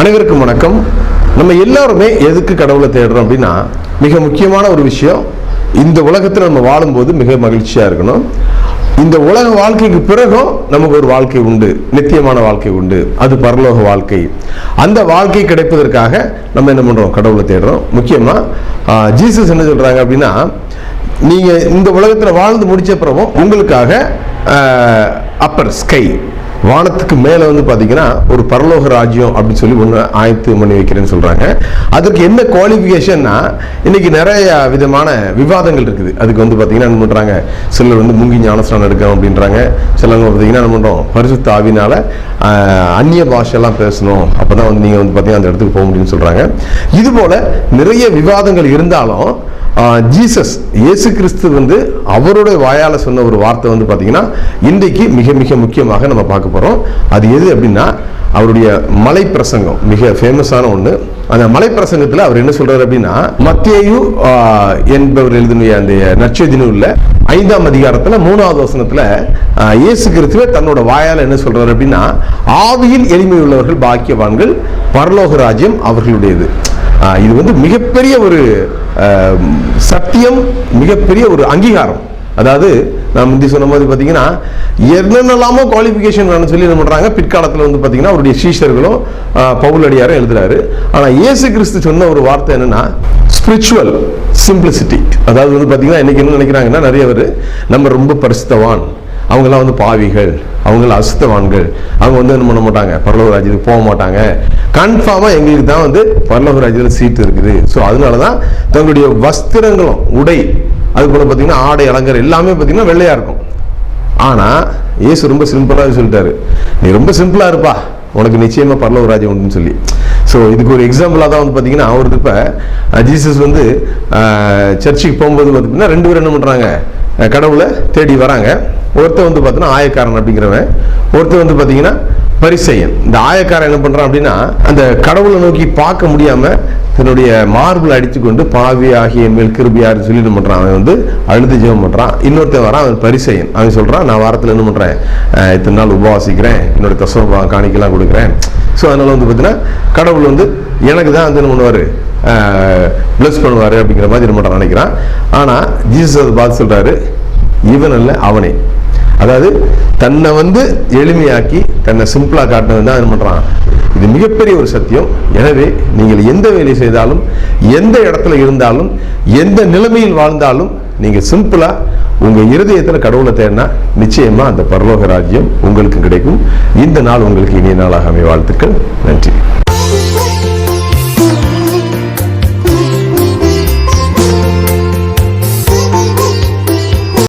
அனைவருக்கும் வணக்கம். நம்ம எல்லாருமே எதுக்கு கடவுளை தேடுறோம் அப்படின்னா மிக முக்கியமான ஒரு விஷயம் இந்த உலகத்தில் நம்ம வாழும்போது மிக மகிழ்ச்சியாக இருக்கணும். இந்த உலக வாழ்க்கைக்கு பிறகும் நமக்கு ஒரு வாழ்க்கை உண்டு நித்தியமான வாழ்க்கை உண்டு. அது பரலோக வாழ்க்கை. அந்த வாழ்க்கை கிடைப்பதற்காக நம்ம என்ன பண்ணுறோம் கடவுளை தேடுறோம். முக்கியமாக ஜீசஸ் என்ன சொல்கிறாங்க அப்படின்னா நீங்கள் இந்த உலகத்தில் வாழ்ந்து முடிச்ச பிறகும் உங்களுக்காக அப்பர் ஸ்கை வானத்துக்கு மேலே வந்து பார்த்தீங்கன்னா ஒரு பரலோக ராஜ்யம் அப்படின்னு சொல்லி ஒன்று ஆயத்து பண்ணி வைக்கிறேன்னு சொல்கிறாங்க அதுக்கு என்ன குவாலிஃபிகேஷன்னா இன்னைக்கு நிறைய விதமான விவாதங்கள் இருக்குது. அதுக்கு வந்து பார்த்தீங்கன்னா என்ன பண்ணுறாங்க சிலர் வந்து முங்கி ஞானஸ்தானம் எடுக்கணும் அப்படின்றாங்க. சிலவங்க பார்த்தீங்கன்னா என்ன பண்ணுறோம் பரிசுத்த ஆவினால அந்நிய பாஷையெல்லாம் பேசணும். அப்போ தான் வந்து நீங்கள் வந்து பார்த்தீங்கன்னா அந்த இடத்துக்கு போக முடியும்னு சொல்கிறாங்க இதுபோல் நிறைய விவாதங்கள் இருந்தாலும் ஜீசஸ் இயேசு கிறிஸ்து வந்து அவருடைய வாயால சொன்ன ஒரு வார்த்தை வந்து பார்த்தீங்கன்னா இன்றைக்கு மிக மிக முக்கியமாக நம்ம பார்க்க போகிறோம் அது எது அப்படின்னா அவருடைய மலை பிரசங்கம் மிக ஃபேமஸான ஒன்று அந்த மலை பிரசங்கத்தில் அவர் என்ன சொல்றாரு அப்படின்னா மத்தியு என்பவர் எழுதினுடைய அந்த நற்செய்தி ஐந்தாம் அதிகாரத்துல மூணாவது வசனத்துல ஆஹ், இயேசு கிறிஸ்துவே தன்னோட வாயால் என்ன சொல்றாரு அப்படின்னா ஆவியில் எளிமை உள்ளவர்கள் பாக்கியவான்கள் பரலோக ராஜ்யம் அவர்களுடையது. ஆஹ் இது வந்து மிகப்பெரிய ஒரு சத்தியம் மிகப்பெரிய ஒரு அங்கீகாரம். அதாவது நான் முந்தி சொன்ன மாதிரி பார்த்தீங்கன்னா என்னென்னலாமோ குவாலிஃபிகேஷன் வேணும்னு சொல்லி என்ன பண்ணுறாங்க பிற்காலத்தில் வந்து பார்த்தீங்கன்னா அவருடைய சீஷர்களும் பவுலடியாரும் எழுதுறாரு. ஆனால் இயேசு கிறிஸ்து சொன்ன ஒரு வார்த்தை என்னன்னா ஸ்பிரிச்சுவல் சிம்பிளிசிட்டி அதாவது வந்து பார்த்தீங்கன்னா இன்னைக்கு என்ன நினைக்கிறாங்கன்னா நிறைய பேர் நம்ம ரொம்ப பரிசுத்தவான். அவங்கெல்லாம் வந்து பாவிகள். அவங்களாம் அசுத்தவான்கள். அவங்க வந்து என்ன பண்ண மாட்டாங்க? பரலோக ராஜ்யத்துக்கு போக மாட்டாங்க. கன்ஃபார்மாக எங்களுக்கு தான் வந்து பரலோக ராஜ்யத்தில் சீட்டு இருக்குது. ஸோ அதனால தான் தங்களுடைய வஸ்திரங்களும் உடை அது போல பார்த்தீங்கன்னா ஆடை அலங்காரம் எல்லாமே பார்த்தீங்கன்னா வெள்ளையாக இருக்கும். ஆனால் ஏசு ரொம்ப சிம்பிளாக சொல்லிட்டாரு. நீ ரொம்ப சிம்பிளாக இருப்பா. உனக்கு நிச்சயமாக பரலவ ராஜ்யம் உண்டுன்னு சொல்லி. ஸோ இதுக்கு ஒரு எக்ஸாம்பிளாக தான் வந்து பார்த்தீங்கன்னா அவருக்கு இப்போ ஜீசஸ் வந்து சர்ச்சுக்கு போகும்போது பார்த்தீங்கன்னா ரெண்டு பேரும் என்ன பண்ணுறாங்க கடவுளை தேடி வராங்க. ஒருத்தன் வந்து பார்த்தீங்கன்னா ஆயக்காரன் அப்படிங்கிறவன். ஒருத்தன் வந்து பார்த்தீங்கன்னா பரிசெயன். இந்த ஆயக்காரன் என்ன பண்றான் அப்படின்னா அந்த கடவுளை நோக்கி பார்க்க முடியாம தன்னுடைய மார்பிள் அடித்துக்கொண்டு பாவி ஆகிய மேல் கிருபியாருன்னு சொல்லி என்ன பண்றான்? அவன் வந்து அழுது ஜெபம் பண்றான். இன்னொருத்தன் வரான் அவன் பரிசெயன். அவன் சொல்றான் நான் வாரத்தில் என்ன பண்றேன்? இத்தனை நாள் உபவாசிக்கிறேன் என்னோட தசவ காணிக்கெல்லாம் கொடுக்குறேன். ஸோ அதனால வந்து பார்த்தீங்கன்னா கடவுள் வந்து எனக்கு தான் வந்து என்ன பண்ணுவார்? ப்ளஸ் பண்ணுவார் அப்படிங்கிற மாதிரி என்ன பண்ணுறான் நினைக்கிறான். ஆனால் ஜீசஸ் அதை பார்த்து சொல்றாரு இவன் அல்ல அவனே. அதாவது தன்னை வந்து எளிமையாக்கி தன்னை சிம்பிளாக காட்டினது தான் என்ன பண்ணுறான் இது மிகப்பெரிய ஒரு சத்தியம். எனவே நீங்கள் எந்த வேலை செய்தாலும் எந்த இடத்துல இருந்தாலும் எந்த நிலைமையில் வாழ்ந்தாலும் நீங்கள் சிம்பிளாக உங்கள் இருதயத்தில் கடவுளை தேடினா நிச்சயமாக அந்த பரலோக ராஜ்யம் உங்களுக்கு கிடைக்கும். இந்த நாள் உங்களுக்கு இனிய நாளாக அமைய வாழ்த்துக்கள். நன்றி.